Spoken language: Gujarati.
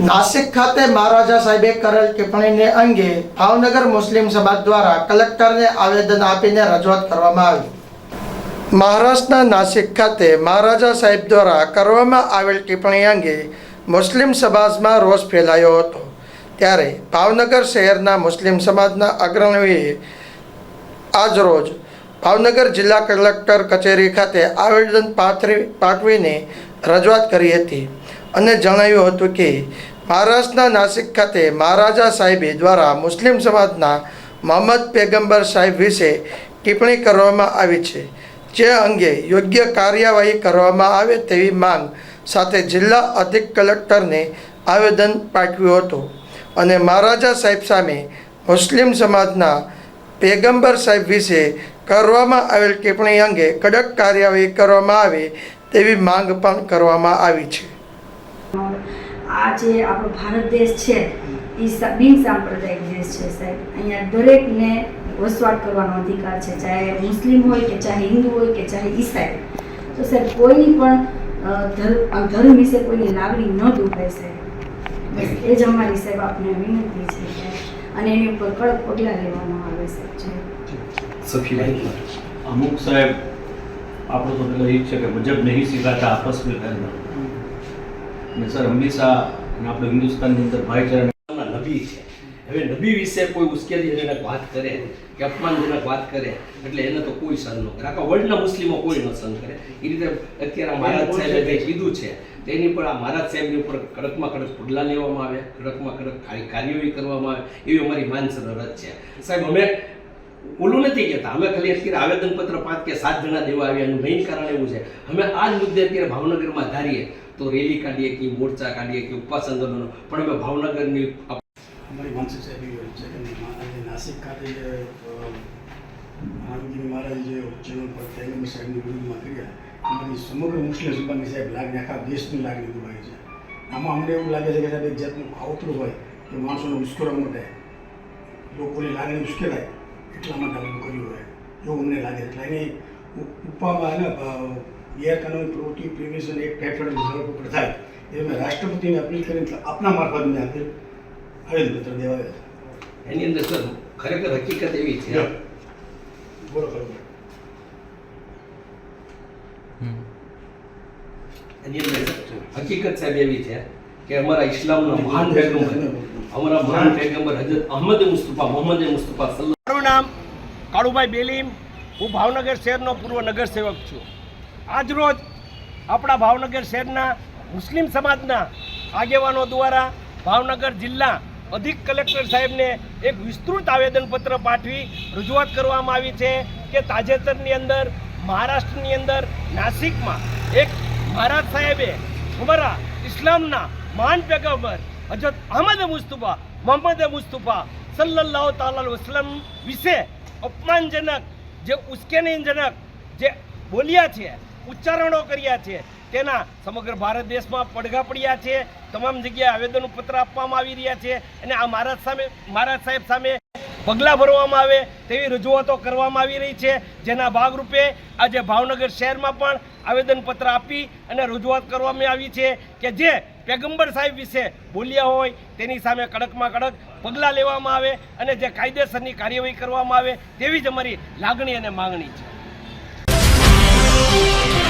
નાસિક ખાતે મહારાજા સાહેબે કરેલ ટિપ્પણીને અંગે ભાવનગર મુસ્લિમ સમાજ દ્વારા કલેક્ટરને આવેદન આપીને રજૂઆત કરવામાં આવી. મહારાષ્ટ્રના નાસિક ખાતે મહારાજા સાહેબ દ્વારા કરવામાં આવેલ ટિપ્પણી અંગે મુસ્લિમ સમાજમાં રોષ ફેલાયો હતો. ત્યારે ભાવનગર શહેરના મુસ્લિમ સમાજના અગ્રણીઓએ આજરોજ ભાવનગર જિલ્લા કલેક્ટર કચેરી ખાતે આવેદન પાથરી પાઠવીને રજૂઆત કરી હતી. અને જણાવ્યું હતું કે, મહારાષ્ટ્રના નાસિક ખાતે મહારાજા સાહેબે દ્વારા મુસ્લિમ સમાજના મોહમ્મદ પેગમ્બર સાહેબ વિશે ટિપ્પણી કરવામાં આવી છે, જે અંગે યોગ્ય કાર્યવાહી કરવામાં આવે તેવી માંગ સાથે જિલ્લા અધિક કલેક્ટરને આવેદન પાઠવ્યું હતું અને મહારાજા સાહેબ સામે મુસ્લિમ સમાજના પેગમ્બર સાહેબ વિશે કરવામાં આવેલ ટિપ્પણી અંગે કડક કાર્યવાહી કરવામાં આવે તેવી માંગ પણ કરવામાં આવી છે. આ જે આપણો ભારત દેશ છે, એ બિન સાંપ્રદાયિક દેશ છે સાહેબ. અહીંયા દરેકને વસવાટ કરવાનો અધિકાર છે, ચાહે મુસ્લિમ હોય કે ચાહે હિન્દુ હોય કે ચાહે ઈસાઈ. તો સાહેબ, કોઈની પણ ધર્મ વિશે કોઈની લાગણી ન દુભાય સાહેબ. એ જ અમારી સાહેબ આપને વિનંતી છે અને એની ઉપર કડક પગલાં લેવામાં આવે છે અમુક સાહેબ, આપણો તો પેલો એ છે કે મુજબ નહીં સિખાતા આપસ મેં રહેના ને સર, હંમેશા અને આપણે હિન્દુસ્તાનની અંદર ભાઈચારા નબી છે. હવે નબી વિશે કોઈ ઉશ્કેરણીજનક વાત કરે કે અપમાનજનક વાત કરે, એટલે એને તો કોઈ સહન ન કરે. આખા વર્લ્ડના મુસ્લિમો કોઈ ન સહન કરે. એ રીતે અત્યારે મહારાજ સાહેબે જે કીધું છે, તેની પર આ મહારાજ સાહેબની ઉપર કડકમાં કડક પગલાં લેવામાં આવે કડકમાં કડક કાર્ય- કાર્યવાહી કરવામાં આવે, એવી અમારી માનસર અરજ છે. સાહેબ, અમે ઓલું નથી કહેતા. અમે ખાલી અત્યારે આવેદનપત્ર પાંચ કે સાત જણા દેવા આવ્યા એનું મેઇન કારણ એવું છે. અમે આ જ મુદ્દે અત્યારે ભાવનગરમાં ધારીએ. તો રેલી કાઢીએ કે મોરચા કાઢીએ કે ઉપવાસ આંદોલનો પણ અમે ભાવનગરની અમારી માનસિક સાહેબ છે કે નાસિક ખાતે જે આનંદગીરી મહારાજ જે ચેનલ પર તેલંગ સાહેબની વિરુદ્ધમાં કર્યા, અમારી સમગ્ર મુસ્લિમ સુબાની સાહેબ લાગણી, આખા દેશની લાગણી દુભાઈ છે. આમાં અમને એવું લાગે છે કે સાહેબ એક જાતનું ખાવતરું હોય કે માણસોને ઉશ્કેરવા માટે, લોકોની લાગણી ઉશ્કેરાય એટલા માટે આ કર્યું હોય, એવું અમને લાગે એટલે એની ઉપવામાં એને ગેરકાનૂની પ્રવૃત્તિ પ્રિવેશન એક્ટ હેઠળ ધરપકડ થાય. એ મેં રાષ્ટ્રપતિને અપીલ કરીને આપના મારફત મેં આપેલ આવેદનપત્ર દેવા આવ્યા એની અંદર સર ખરેખર હકીકત એવી છે બોલો ખરો એની અંદર હકીકત સાહેબ એવી છે કે અમારા ઇસ્લામના મહાન પેગમ્બર અમારા મહાન પેગમ્બર હજરત અહમદ મુસ્તફા મોહમ્મદ મુસ્તફા મારું નામ કાળુભાઈ બેલીમ. હું ભાવનગર શહેરનો પૂર્વ નગરસેવક છું. આજરોજ આપણા ભાવનગર શહેરના મુસ્લિમ સમાજના આગેવાનો દ્વારા ભાવનગર જિલ્લા અધિક કલેક્ટર સાહેબને એક વિસ્તૃત આવેદનપત્ર પાઠવી રજૂઆત કરવામાં આવી છે કે તાજેતરની અંદર મહારાષ્ટ્રની અંદર નાસિકમાં એક મહારાજ સાહેબે અમારા ઇસ્લામના મહાન પેગમ્બર હજરત અહમદ મુસ્તુફા, મોહમ્મદ મુસ્તુફા સલ્લાહ તાલ વસલમ વિશે અપમાનજનક, જે ઉશ્કેનીજનક જે બોલ્યા છે ઉચ્ચારણો કર્યા છે. તેના સમગ્ર ભારત દેશમાં પડઘા પડ્યા છે. તમામ જગ્યાએ આવેદનો પત્ર આપવામાં આવી રહ્યા છે અને આ મહારાજ સામે, મહારાજ સાહેબ સામે પગલાં ભરવામાં આવે તેવી રજૂઆતો કરવામાં આવી રહી છે. જેના ભાગરૂપે આજે ભાવનગર શહેરમાં પણ આવેદનપત્ર આપી અને રજૂઆત કરવામાં આવી છે કે જે પેગમ્બર સાહેબ વિશે બોલ્યા હોય તેની સામે કડકમાં કડક પગલાં લેવામાં આવે અને જે કાયદેસરની કાર્યવાહી કરવામાં આવે તેવી જ અમારી લાગણી અને માંગણી છે. Thank you.